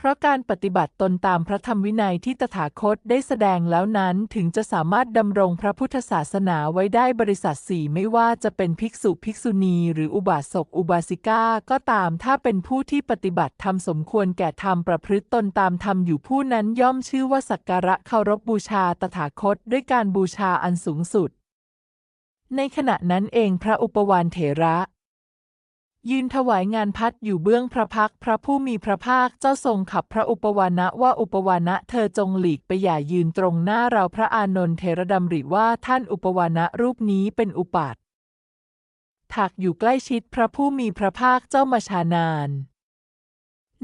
เพราะการปฏิบัติตนตามพระธรรมวินัยที่ตถาคตได้แสดงแล้วนั้นถึงจะสามารถดำรงพระพุทธศาสนาไว้ได้บริษัทสี่ไม่ว่าจะเป็นภิกษุภิกษุณีหรืออุบาสกอุบาสิกาก็ตามถ้าเป็นผู้ที่ปฏิบัติธรรมสมควรแก่ธรรมประพฤติตนตามธรรมอยู่ผู้นั้นย่อมชื่อว่าสักการะเคารพบูชาตถาคตด้วยการบูชาอันสูงสุด ในขณะนั้นเองพระอุปวานเถระ ยืนถวายงานพัดอยู่เบื้องพระพักพระผู้มีพระภาคเจ้าทรงขับพระอุปวานะว่าอุปวานะเธอจงหลีกไปอย่ายืนตรงหน้าเราพระอานนท์เทระดำริว่าท่านอุปวานะรูปนี้เป็นอุปัตถักอยู่ใกล้ชิดพระผู้มีพระภาคเจ้ามาชานาน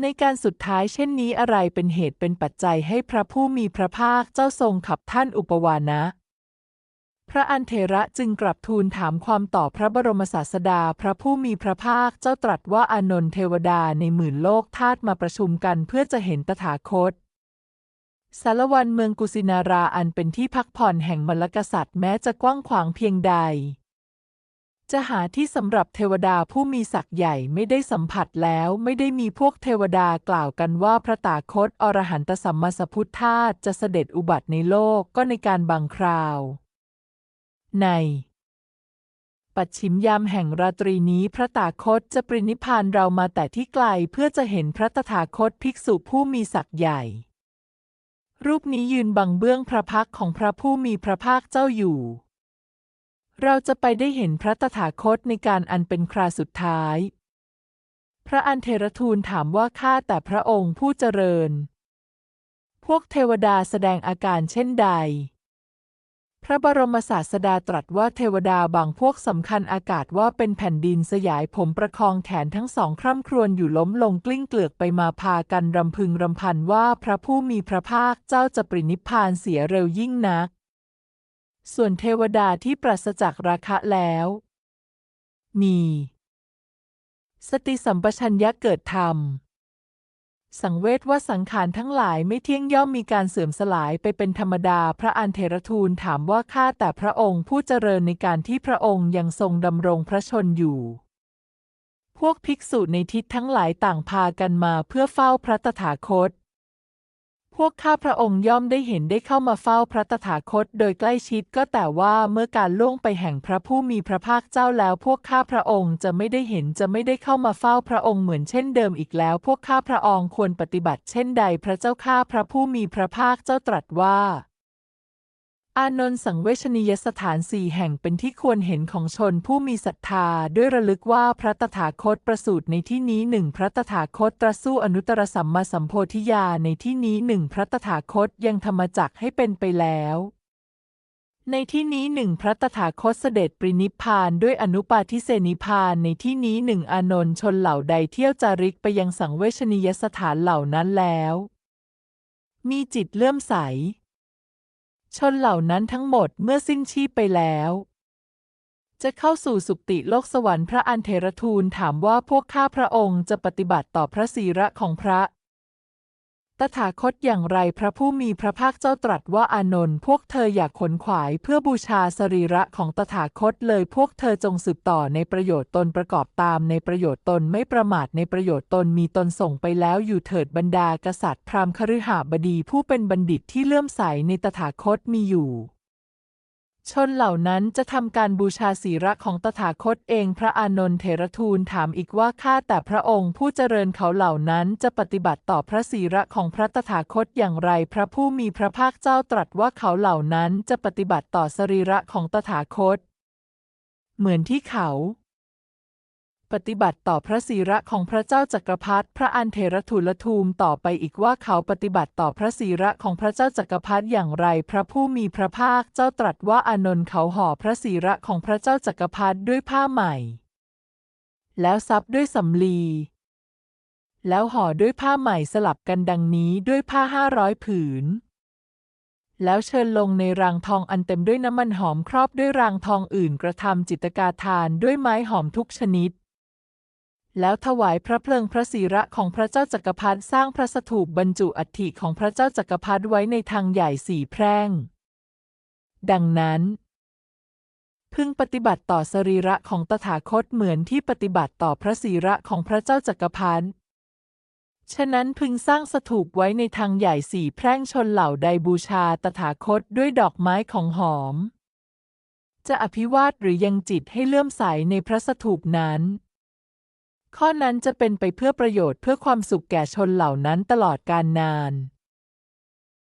ในการสุดท้ายเช่นนี้อะไรเป็นเหตุเป็นปัจจัยให้พระผู้มีพระภาคเจ้าทรงขับท่านอุปวานะ พระอันเทระจึงกลับทูลถามความต่อพระบรมศาสดาพระผู้มีพระภาคเจ้าตรัสว่าอานนท์เทวดาในหมื่นโลกธาตุมาประชุมกันเพื่อจะเห็นตถาคตสารวันเมืองกุสินาราอันเป็นที่พักผ่อนแห่งมรรกษัตริย์แม้จะกว้างขวางเพียงใด จะหาที่สำหรับเทวดาผู้มีศักย์ใหญ่ไม่ได้สัมผัสแล้วไม่ได้มีพวกเทวดากล่าวกันว่าพระตาคตอรหันตสัมมาสัพพุทธาจะเสด็จอุบัติในโลกก็ในการบางคราว ใน ปัจฉิมยามแห่งราตรีนี้พระตาคตจะปรินิพานเรามาแต่ที่ไกลเพื่อจะเห็นพระตถาคตภิกษุผู้มีศักย์ใหญ่ รูปนี้ยืนบังเบื้องพระพักของพระผู้มีพระภาคเจ้าอยู่ เราจะไปได้เห็นพระตถาคตในการอันเป็นคราสุดท้าย พระอันเทรทูลถามว่าข้าแต่พระองค์ผู้เจริญพวกเทวดาแสดงอาการเช่นใด พระบรมศาสดาตรัสว่าเทวดาบางพวกสำคัญอากาศว่าเป็นแผ่นดินสยายผมประคองแขนทั้งสองคร่ำครวญอยู่ล้มลงกลิ้งเกลือกไปมาพากันรำพึงรำพันว่าพระผู้มีพระภาคเจ้าจะปรินิพพานเสียเร็วยิ่งนัก ส่วนเทวดาที่ปราศจากราคะแล้ว มี สติสัมปชัญญะเกิดธรรม สังเวชว่าสังขารทั้งหลายไม่เที่ยงย่อมมีการเสื่อมสลายไปเป็นธรรมดา พระอันเทรทูลถามว่าข้าแต่พระองค์ผู้เจริญในการที่พระองค์ยังทรงดำรงพระชนอยู่ พวกภิกษุในทิศทั้งหลายต่างพากันมาเพื่อเฝ้าพระตถาคต พวกข้าพระองค์ย่อมได้เห็นได้เข้ามาเฝ้าพระตถาคตโดยใกล้ชิดก็แต่ว่าเมื่อการล่วงไปแห่งพระผู้มีพระภาคเจ้าแล้ว พวกข้าพระองค์จะไม่ได้เห็นจะไม่ได้เข้ามาเฝ้าพระองค์เหมือนเช่นเดิมอีกแล้ว พวกข้าพระองค์ควรปฏิบัติเช่นใดพระเจ้าข้าพระผู้มีพระภาคเจ้าตรัสว่า อานนท์สังเวชนียสถานสี่แห่งเป็นที่ควรเห็นของชนผู้มีศรัทธา ด้วยระลึกว่าพระตถาคตประสูติในที่นี้หนึ่งพระตถาคตตรัสสู้อนุตตรสัมมาสัมโพธิญาในที่นี้หนึ่งพระตถาคตยังธรรมจักให้เป็นไปแล้ว ในที่นี้หนึ่งพระตถาคตเสด็จปรินิพพานด้วยอนุปาทิเสนิพพานในที่นี้หนึ่งอานนท์ชนเหล่าใดเที่ยวจาริกไปยังสังเวชนียสถานเหล่านั้นแล้ว มีจิตเลื่อมใส ชนเหล่านั้นทั้งหมดเมื่อสิ้นชีพไปแล้ว จะเข้าสู่สุคติโลกสวรรค์พระอันเทรทูลถามว่าพวกข้าพระองค์จะปฏิบัติต่อพระศีระของพระ ถาคตอย่างไรพระผู้มีพระภาคเจ้าตรัสว่าอานนท์พวกเธออยากขนขวายเพื่อบูชาสรีระของตถาคตเลยพวกเธอจงสืบต่อในประโยชน์ตนประกอบตามในประโยชน์ตนไม่ประมาทในประโยชน์ตนมีตนส่งไปแล้วอยู่เถิดบรรดากษัตริย์พราหมณ์คฤหบดีผู้เป็นบัณฑิตที่เลื่อมใสในตถาคตมีอยู่ ชนเหล่านั้นจะทำการบูชาศีระของตถาคตเองพระอานนท์เถรทูลถามอีกว่าข้าแต่พระองค์ผู้เจริญเขาเหล่านั้นจะปฏิบัติต่อพระศีระของพระตถาคตอย่างไร พระผู้มีพระภาคเจ้าตรัสว่าเขาเหล่านั้นจะปฏิบัติต่อสรีระของตถาคต เหมือนที่เขา ปฏิบัติต่อพระศีระของพระเจ้าจักรพรรดิพระอันเทรทูลทูมต่อไปอีกว่าเขาปฏิบัติต่อพระศีระของพระเจ้าจักรพรรดิอย่างไร พระผู้มีพระภาคเจ้าตรัสว่าอานนท์เขาห่อพระศีระของพระเจ้าจักรพรรดิด้วยผ้าใหม่ แล้วซับด้วยสำลีแล้วห่อด้วยผ้าใหม่สลับกันดังนี้ด้วยผ้าห้าร้อยผืน แล้วเชิญลงในรางทองอันเต็มด้วยน้ำมันหอมครอบด้วยรางทองอื่นกระทำจิตกาทานด้วยไม้หอมทุกชนิด แล้วถวายพระเพลิงพระศีระของพระเจ้าจักรพรรดิสร้างพระสถูปบรรจุอัฐิของพระเจ้าจักรพรรดิไว้ในทางใหญ่สี่แพร่ง ดังนั้น พึงปฏิบัติต่อสรีระของตถาคตเหมือนที่ปฏิบัติต่อพระศีระของพระเจ้าจักรพรรดิฉะนั้นพึงสร้างสถูปไว้ในทางใหญ่สี่แพร่งชนเหล่าใดบูชาตถาคตด้วยดอกไม้ของหอม จะอภิวาทหรือยังจิตให้เลื่อมใสในพระสถูปนั้น ข้อนั้นจะเป็นไปเพื่อประโยชน์เพื่อความสุขแก่ชนเหล่านั้นตลอดกาลนาน